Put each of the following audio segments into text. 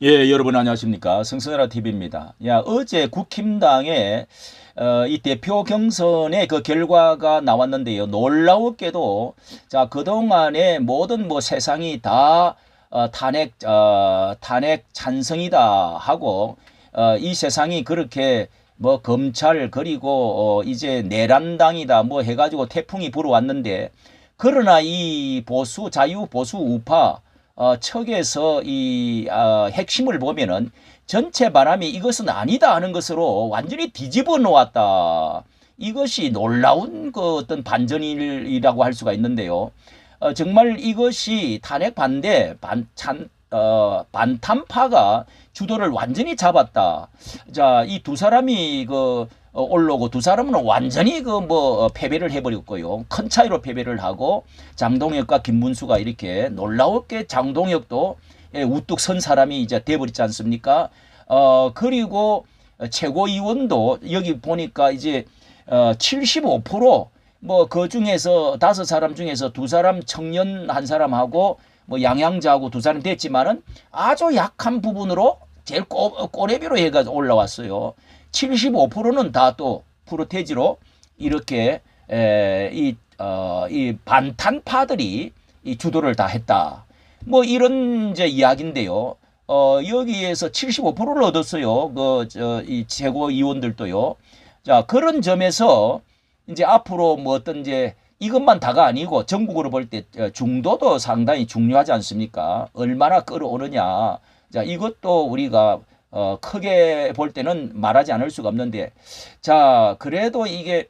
예, 여러분 안녕하십니까. 성선해라 TV입니다. 야, 어제 국힘당의 어, 이 대표 경선의 그 결과가 나왔는데요. 놀라웠게도 자, 그동안의 모든 뭐 세상이 다 어, 탄핵 어, 탄핵 찬성이다 하고 어, 이 세상이 그렇게 뭐 검찰 그리고 어, 이제 내란당이다 뭐 해가지고 태풍이 불어왔는데 그러나 이 보수 자유 보수 우파 어, 척에서 이 어, 핵심을 보면은 전체 바람이 이것은 아니다 하는 것으로 완전히 뒤집어 놓았다. 이것이 놀라운 그 어떤 반전이라고 할 수가 있는데요. 어, 정말 이것이 탄핵 반대 반 찬 어, 반탄파가 주도를 완전히 잡았다. 자, 이 두 사람이 그 어, 올라오고 두 사람은 완전히 그 뭐 패배를 해버렸고요. 큰 차이로 패배를 하고 장동혁과 김문수가 이렇게 놀라웠게 장동혁도 예, 우뚝 선 사람이 이제 돼버렸지 않습니까? 어 그리고 최고위원도 여기 보니까 이제 어 75%뭐 그 중에서 다섯 사람 중에서 두 사람 청년 한 사람하고 뭐 양양자하고 두 사람 됐지만은 아주 약한 부분으로 제일 꼬, 꼬레비로 해가지고 올라왔어요. 75%는 다 또 프로테지로 이렇게 에, 이, 어, 이 반탄파들이 이 주도를 다 했다. 뭐 이런 이제 이야기인데요. 어, 여기에서 75%를 얻었어요. 그, 저, 이 최고위원들도요. 자, 그런 점에서 이제 앞으로 뭐 어떤 이제 이것만 다가 아니고 전국으로 볼 때 중도도 상당히 중요하지 않습니까? 얼마나 끌어오느냐. 자, 이것도 우리가 어, 크게 볼 때는 말하지 않을 수가 없는데, 자, 그래도 이게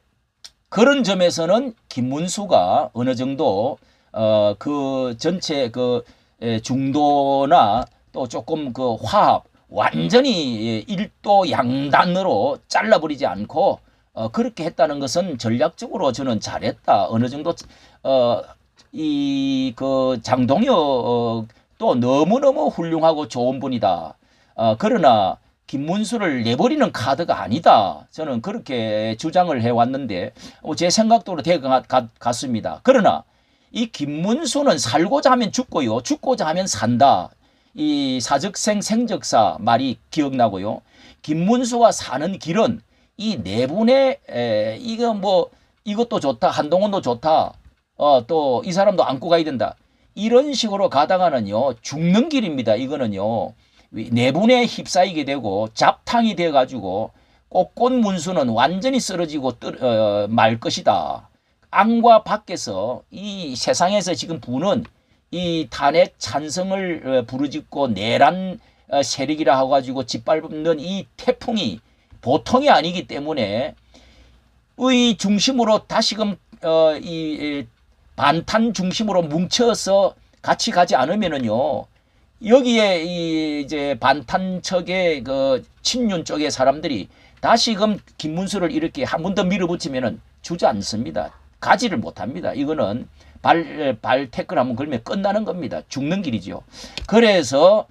그런 점에서는 김문수가 어느 정도 어, 그 전체 그 에, 중도나 또 조금 그 화합 완전히 일도 양단으로 잘라버리지 않고 어, 그렇게 했다는 것은 전략적으로 저는 잘했다. 어느 정도 어, 이 그 장동혁 어, 또 너무너무 훌륭하고 좋은 분이다. 어, 그러나 김문수를 내버리는 카드가 아니다. 저는 그렇게 주장을 해왔는데 어, 제 생각대로 되어 갔습니다. 그러나 이 김문수는 살고자 하면 죽고요. 죽고자 하면 산다. 이 사적생 생적사 말이 기억나고요. 김문수가 사는 길은 이 내분의 에, 이거 뭐 이것도 좋다. 한동훈도 좋다. 어, 또 이 사람도 안고 가야 된다. 이런 식으로 가다가는요. 죽는 길입니다. 이거는요. 내분에 휩싸이게 되고 잡탕이 돼 가지고 꽃꽃 문수는 완전히 쓰러지고 뜨, 어, 말 것이다. 안과 밖에서 이 세상에서 지금 부는 이 탄핵 찬성을 어, 부르짖고 내란 어, 세력이라 하고 가지고 짓밟는 이 태풍이 보통이 아니기 때문에 의 중심으로 다시금 어, 이 반탄 중심으로 뭉쳐서 같이 가지 않으면은요 여기에 이 이제 반탄척의 그 친윤 쪽의 사람들이 다시금 김문수를 이렇게 한 번 더 밀어붙이면은 주저앉습니다. 가지를 못합니다. 이거는 발, 발 태클 한번 걸면 끝나는 겁니다. 죽는 길이죠. 그래서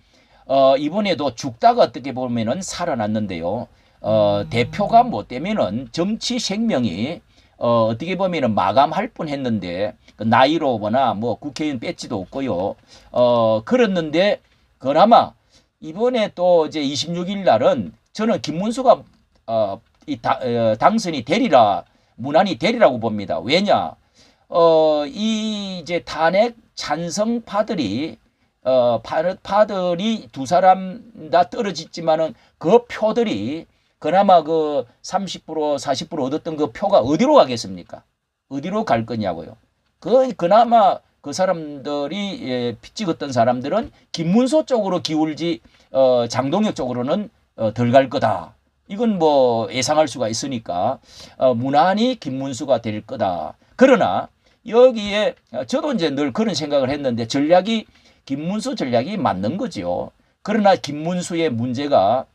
어, 이번에도 죽다가 어떻게 보면은 살아났는데요. 어, 대표가 못 되면은 정치 생명이 어, 어떻게 보면은 마감할 뻔 했는데, 그 나이로 보나 뭐 국회의원 배지도 없고요. 어, 그랬는데, 그나마 이번에 또 이제 26일 날은 저는 김문수가 어, 이 다, 어, 당선이 되리라, 무난히 되리라고 봅니다. 왜냐? 어, 이 이제 탄핵 찬성파들이 어, 파 들이 두 사람 다 떨어졌지만은 그 표들이 그나마 그 30% 40% 얻었던 그 표가 어디로 가겠습니까? 어디로 갈 거냐고요. 그 그나마 그 사람들이 예, 찍었던 사람들은 김문소 쪽으로 기울지 어, 장동혁 쪽으로는 어, 덜 갈 거다. 이건 뭐 예상할 수가 있으니까 어, 무난히 김문수가 될 거다. 그러나 여기에 어, 저도 이제 늘 그런 생각을 했는데 전략이 김문수 전략이 맞는 거죠. 그러나 김문수의 문제가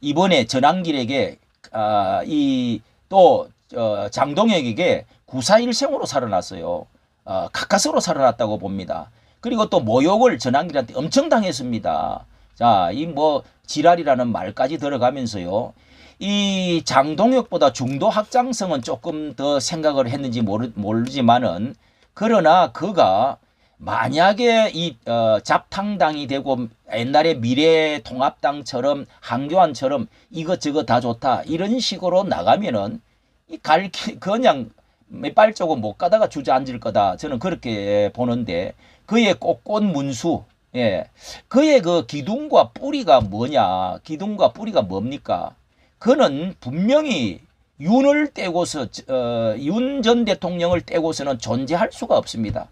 이번에 전환길에게 아, 이또 어, 장동혁에게 구사일생으로 살아났어요. 어, 가까스로 살아났다고 봅니다. 그리고 또 모욕을 전환길한테 엄청 당했습니다. 자, 이 뭐 지랄이라는 말까지 들어가면서요. 이 장동혁보다 중도 확장성은 조금 더 생각을 했는지 모르, 모르지만은 그러나 그가 만약에 이 어, 잡탕당이 되고 옛날에 미래통합당처럼 한교안처럼 이것저것 다 좋다 이런 식으로 나가면은 이갈 그냥 조금 못 가다가 주저앉을 거다. 저는 그렇게 보는데 그의 꽃꽃 문수 예. 그의 그 기둥과 뿌리가 뭐냐? 기둥과 뿌리가 뭡니까? 그는 분명히 윤을 떼고서 어, 윤 전 대통령을 떼고서는 존재할 수가 없습니다.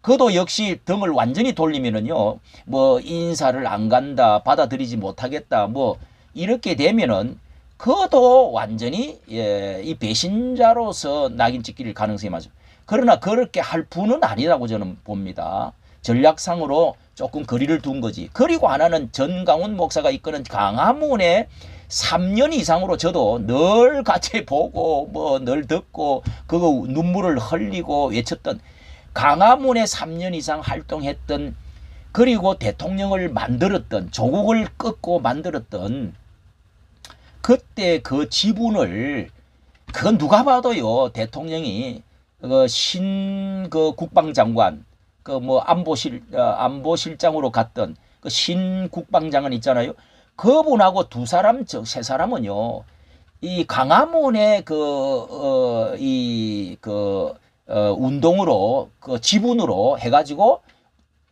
그도 역시 등을 완전히 돌리면은요, 뭐 인사를 안 간다, 받아들이지 못하겠다, 뭐 이렇게 되면은 그도 완전히 예, 이 배신자로서 낙인 찍힐 가능성이 많죠. 그러나 그렇게 할 분은 아니라고 저는 봅니다. 전략상으로 조금 거리를 둔 거지. 그리고 하나는 전강훈 목사가 이끄는 강화문에 3년 이상으로 저도 늘 같이 보고 뭐 늘 듣고 그거 눈물을 흘리고 외쳤던 강화문에 3년 이상 활동했던 그리고 대통령을 만들었던 조국을 꺾고 만들었던 그때 그 지분을 그건 누가 봐도요 대통령이 그 신그 국방장관 그 뭐 안보실 어, 안보실장으로 갔던 그 신 국방장관 있잖아요 그분하고 두 사람 세 사람은요 이 강화문의 그어이그 어, 운동으로 그 지분으로 해가지고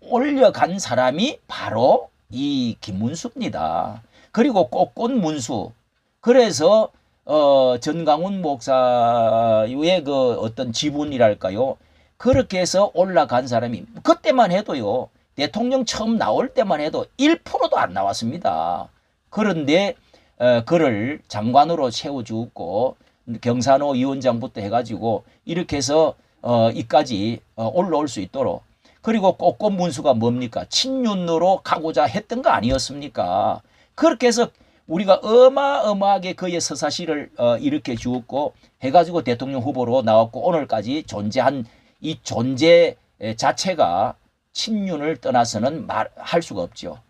올려간 사람이 바로 이 김문수입니다. 그리고 꽃꽃 문수. 그래서 어, 전강훈 목사의 그 어떤 지분이랄까요. 그렇게 해서 올라간 사람이 그때만 해도요. 대통령 처음 나올 때만 해도 1%도 안 나왔습니다. 그런데 어, 그를 장관으로 세워주고 경산호 위원장부터 해가지고 이렇게 해서 어, 이까지 어, 올라올 수 있도록 그리고 꽃꽃 문수가 뭡니까 친윤으로 가고자 했던 거 아니었습니까 그렇게 해서 우리가 어마어마하게 그의 서사시를 어, 일으켜 주었고 해가지고 대통령 후보로 나왔고 오늘까지 존재한 이 존재 자체가 친윤을 떠나서는 말 할 수가 없죠.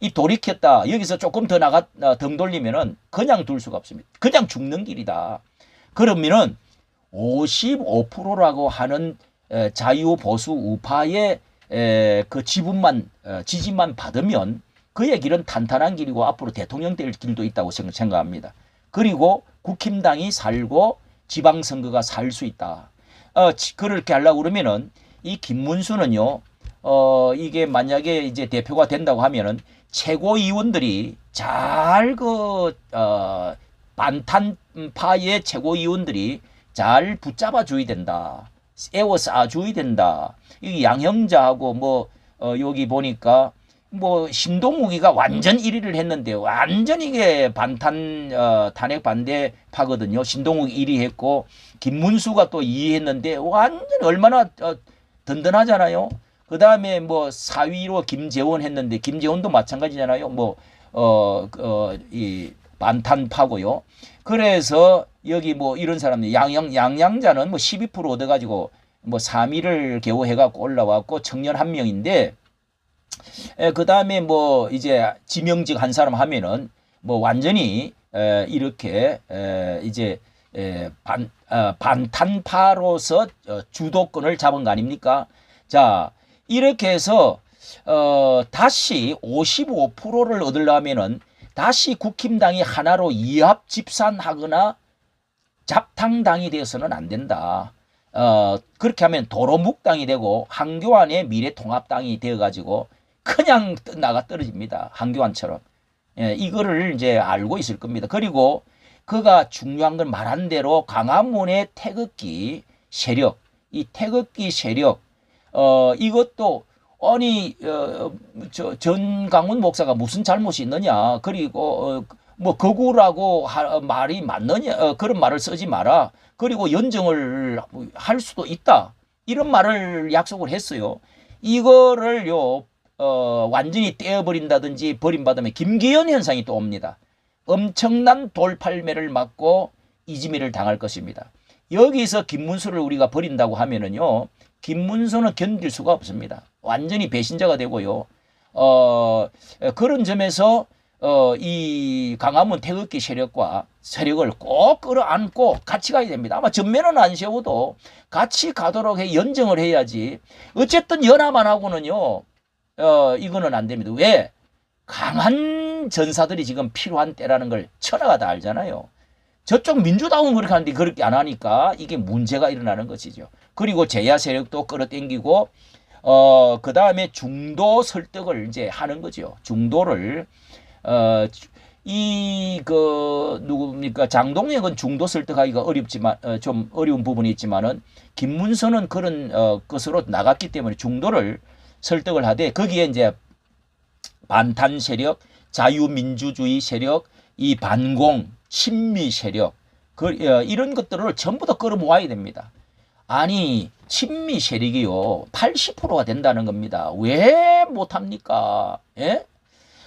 이 돌이켰다. 여기서 조금 더 나가 어, 등 돌리면은 그냥 둘 수가 없습니다. 그냥 죽는 길이다. 그러면은 55%라고 하는 자유 보수 우파의 그 지분만 어, 지지만 받으면 그의 길은 탄탄한 길이고 앞으로 대통령 될 길도 있다고 생각합니다. 그리고 국힘당이 살고 지방선거가 살 수 있다. 어, 그렇게 하려고 그러면은 이 김문수는요, 어, 이게 만약에 이제 대표가 된다고 하면은 최고위원들이 잘 그, 어, 반탄파의 최고위원들이 잘 붙잡아 줘야 된다. 에워싸 줘야 된다. 이 양형자하고 뭐 어, 여기 보니까 뭐 신동욱이가 완전 1위를 했는데 완전 이게 반탄 어, 탄핵 반대파거든요. 신동욱 1위 했고 김문수가 또 2위 했는데 완전 얼마나 어, 든든하잖아요. 그 다음에 뭐 4위로 김재원 했는데 김재원도 마찬가지잖아요. 뭐 어, 어, 이 반탄파고요. 그래서 여기 뭐 이런 사람들 양양 양양자는 뭐 12% 얻어가지고 뭐 3위를 겨우 해갖고 올라왔고 청년 한 명인데 그 다음에 뭐 이제 지명직 한 사람 하면은 뭐 완전히 에, 이렇게 에, 이제 에, 반 어, 반탄파로서 어, 주도권을 잡은 거 아닙니까? 자 이렇게 해서 어, 다시 55%를 얻으려면은 다시 국힘당이 하나로 이합 집산하거나 잡탕당이 되어서는 안 된다. 어, 그렇게 하면 도로묵당이 되고 한교안의 미래통합당이 되어가지고 그냥 나가 떨어집니다. 한교안처럼. 예, 이거를 이제 알고 있을 겁니다. 그리고 그가 중요한 건 말한 대로 강화문의 태극기 세력, 이 태극기 세력, 어, 이것도 아니 어, 저 전강훈 목사가 무슨 잘못이 있느냐 그리고 어, 뭐 거구라고 하, 말이 맞느냐 어, 그런 말을 쓰지 마라 그리고 연정을 할 수도 있다 이런 말을 약속을 했어요 이거를요 어, 완전히 떼어버린다든지 버림받으면 김기현 현상이 또 옵니다 엄청난 돌팔매를 맞고 이지매를 당할 것입니다 여기서 김문수를 우리가 버린다고 하면은요 김문수는 견딜 수가 없습니다. 완전히 배신자가 되고요. 어, 그런 점에서 어, 이 강화문 태극기 세력과 세력을 꼭 끌어안고 같이 가야 됩니다. 아마 전면은 안 세워도 같이 가도록 해 연정을 해야지. 어쨌든 연합만 하고는요, 어, 이거는 안 됩니다. 왜? 강한 전사들이 지금 필요한 때라는 걸 천하가 다 알잖아요. 저쪽 민주당은 그렇게 하는데 그렇게 안 하니까 이게 문제가 일어나는 것이죠. 그리고 제야 세력도 끌어당기고 어, 그 다음에 중도 설득을 이제 하는 거죠. 중도를, 어, 이, 그, 누굽니까. 장동혁은 중도 설득하기가 어렵지만, 어, 좀 어려운 부분이 있지만은, 김문선은 그런, 어, 것으로 나갔기 때문에 중도를 설득을 하되, 거기에 이제 반탄 세력, 자유민주주의 세력, 이 반공, 친미 세력, 그, 어, 이런 것들을 전부 다 끌어모아야 됩니다. 아니 친미 세력이요 80%가 된다는 겁니다. 왜 못합니까? 예?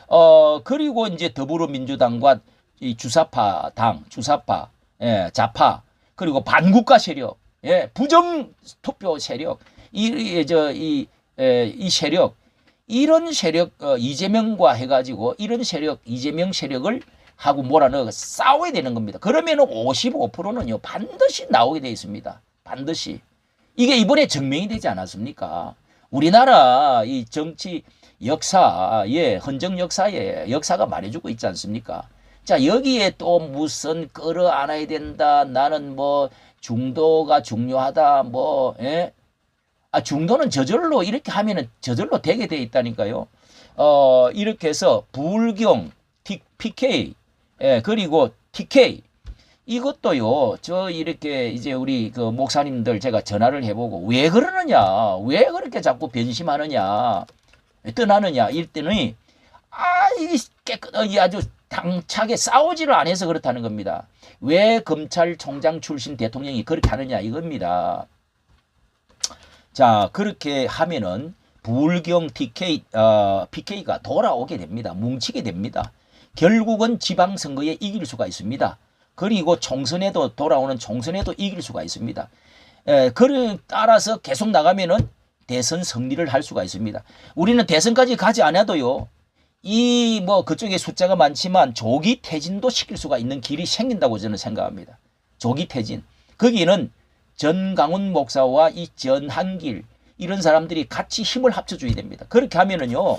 어 그리고 이제 더불어민주당과 이 주사파 당, 주사파, 예, 좌파 그리고 반국가 세력, 예, 부정 투표 세력 이 저이 이 세력 이런 세력 어, 이재명과 해가지고 이런 세력 이재명 세력을 하고 몰아넣어 싸워야 되는 겁니다. 그러면은 55%는요 반드시 나오게 돼 있습니다. 반드시. 이게 이번에 증명이 되지 않았습니까? 우리나라 이 정치 역사의 헌정 역사에 역사가 말해주고 있지 않습니까? 자 여기에 또 무슨 끌어안아야 된다. 나는 뭐 중도가 중요하다. 뭐 예? 아 중도는 저절로 이렇게 하면은 저절로 되게 돼 있다니까요. 어 이렇게 해서 불경 PK 예, 그리고 TK 이것도요, 저 이렇게 이제 우리 그 목사님들 제가 전화를 해보고 왜 그러느냐, 왜 그렇게 자꾸 변심하느냐, 떠나느냐, 이랬더니, 아, 이 깨끗, 이 아주 당차게 싸우지를 안 해서 그렇다는 겁니다. 왜 검찰총장 출신 대통령이 그렇게 하느냐, 이겁니다. 자, 그렇게 하면은 불경 TK, 어, PK가 돌아오게 됩니다. 뭉치게 됩니다. 결국은 지방선거에 이길 수가 있습니다. 그리고 총선에도 돌아오는 총선에도 이길 수가 있습니다. 에, 그를 따라서 계속 나가면은 대선 승리를 할 수가 있습니다. 우리는 대선까지 가지 않아도요. 이 뭐 그쪽에 숫자가 많지만 조기 퇴진도 시킬 수가 있는 길이 생긴다고 저는 생각합니다. 조기 퇴진. 거기는 전강훈 목사와 이 전한길 이런 사람들이 같이 힘을 합쳐줘야 됩니다. 그렇게 하면은요.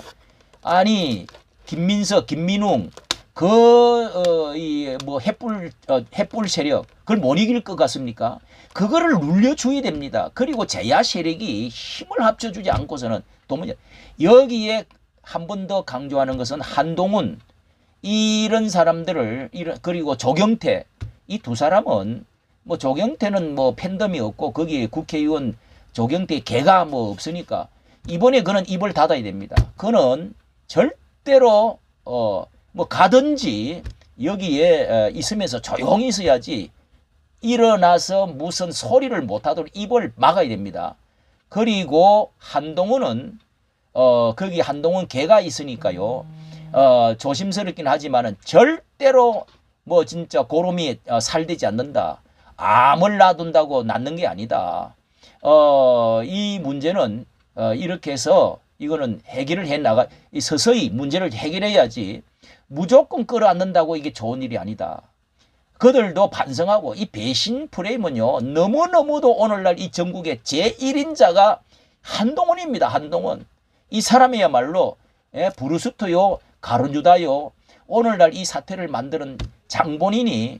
아니 김민석, 김민웅 그, 어, 이, 뭐, 햇불, 어, 햇불 세력, 그걸 못 이길 것 같습니까? 그거를 눌려줘야 됩니다. 그리고 제야 세력이 힘을 합쳐주지 않고서는 도무지, 여기에 한 번 더 강조하는 것은 한동훈, 이런 사람들을, 이런, 그리고 조경태, 이 두 사람은, 뭐, 조경태는 뭐, 팬덤이 없고, 거기에 국회의원 조경태 개가 뭐 없으니까, 이번에 그는 입을 닫아야 됩니다. 그는 절대로, 어, 뭐 가든지 여기에 있으면서 조용히 있어야지 일어나서 무슨 소리를 못하도록 입을 막아야 됩니다. 그리고 한동훈은 어 거기 한동훈 개가 있으니까요. 어 조심스럽긴 하지만은 절대로 뭐 진짜 고름이 어, 살되지 않는다. 암을 놔둔다고 낫는 게 아니다. 어 이 문제는 어 이렇게 해서 이거는 해결을 해 나가 서서히 문제를 해결해야지 무조건 끌어안는다고 이게 좋은 일이 아니다. 그들도 반성하고 이 배신 프레임은요 너무너무도 오늘날 이 전국의 제1인자가 한동훈입니다. 한동훈. 이 사람이야말로 예, 브루스토요 가론유다요 오늘날 이 사태를 만드는 장본인이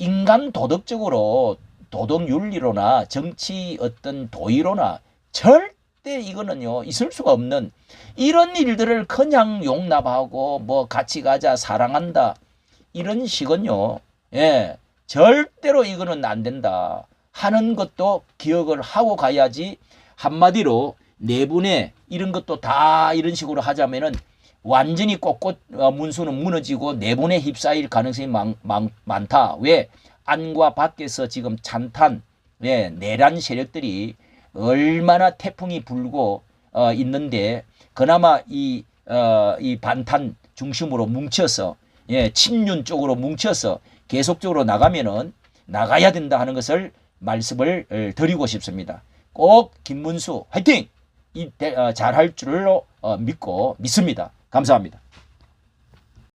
인간 도덕적으로 도덕 윤리로나 정치 어떤 도의로나 절 절대 이거는요 있을 수가 없는 이런 일들을 그냥 용납하고 뭐 같이 가자 사랑한다 이런 식은요 예 절대로 이거는 안 된다 하는 것도 기억을 하고 가야지 한마디로 내분에 이런 것도 다 이런 식으로 하자면은 완전히 꼿꼿 어, 문수는 무너지고 내분에 휩싸일 가능성이 많, 많, 많 다. 왜? 안과 밖에서 지금 찬탄, 예, 내란 세력들이 얼마나 태풍이 불고 어, 있는데 그나마 이, 어, 이 반탄 중심으로 뭉쳐서 예, 친윤 쪽으로 뭉쳐서 계속적으로 나가면은 나가야 된다 하는 것을 말씀을 어, 드리고 싶습니다. 꼭 김문수 화이팅! 이 어, 잘할 줄로 어, 믿고 믿습니다. 감사합니다.